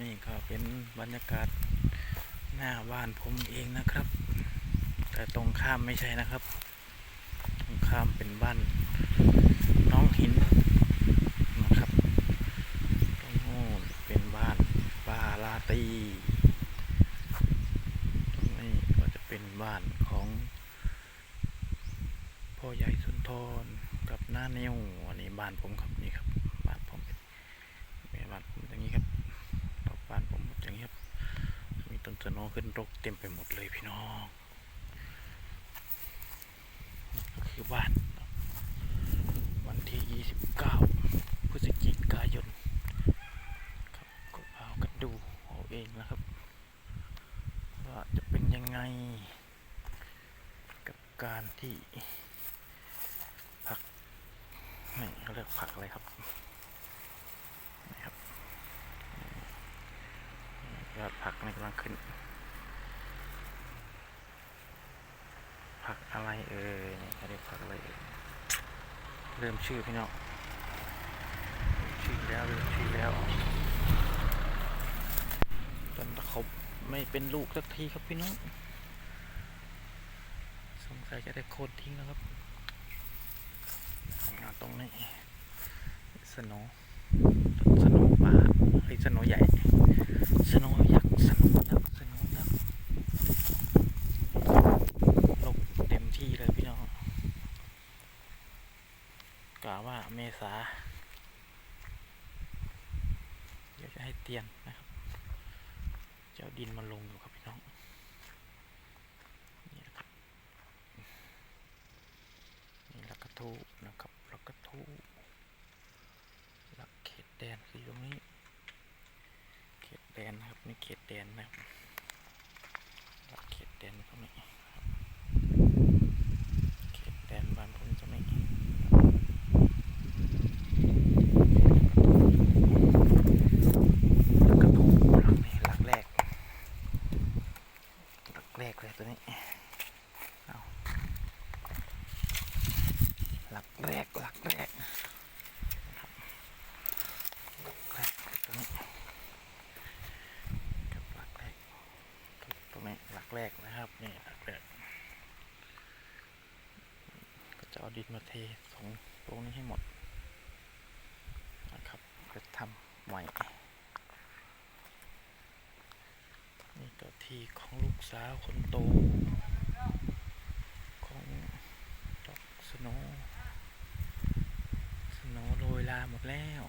นี่ก็เป็นบรรยากาศหน้าบ้านผมเองนะครับ แต่ตรงข้ามไม่ใช่นะครับ ตรงข้ามเป็นบ้านน้องหินนะครับตรงโน้นเป็นบ้านปาลาตีตรงนี้ก็จะเป็นบ้านของพ่อใหญ่สุนทรกับน้าเนียวอันนี้บ้านผมครับนี่ครับบ้านผมเป็นบ้านผมอย่างนี้ครับ บ้านผมอย่างนี้ครับมีต้นสะโนขึ้นรกเต็มไปหมดเลยพี่น้องคือบ้าน วันที่ 29 พฤศจิกายนครับก็เอากันดูเอาเองนะครับ ว่าจะเป็นยังไง กับการที่ผักนี่เขาเรียกผักอะไรครับนี่ครับ นี่ยอดผักนี่กำลังขึ้น ผักอะไรเอ่ยนี่เขาเรียกผักอะไรเอ่ยเริ่มชื่อพี่น้องชื่อแล้วเริ่มชื่อแล้วต้นตะขบไม่เป็นลูกสักทีครับพี่น้องสงสัยจะได้โคนทิ้งแล้วครับงานตรงนี้สนว์สนว์ป่าไอ้สนว์ใหญ่สโนว์ยักษ์สโนว์ยักษ์สโนว์ยักษ์ลงเต็มที่เลยพี่น้อง กล่าวว่าเมษาเดี๋ยวจะให้เตียนนะครับ เจะเอาดินมาลงอยู่ครับพี่น้องนี่นะครับนี่ลักกระทูนะครับลักกระทูลักเขตแดนคือตรงนี้ เขตแดนนะครับนี่เขตแดนนะครับลักเขตแดนตรงนี้ครับเขตแดนบ้านผมตรงนี้ แล้วก็ถูกหลักนี่หลักแรกหลัก แรกเลยตัวนี้เอาหลักแรกหลักแรกหลักแรกตัวนี้กับหลักแรกตรงนี้หลักแรกนะครับนี่หลักแรกก็จะเอาดินมาเทสองตรงนี้ให้หมดนะครับจะทำใหม่ นี่ก็ ที่ของลูกสาวคนโต ของดอกสโนสโนโรยลาหมดแล้ว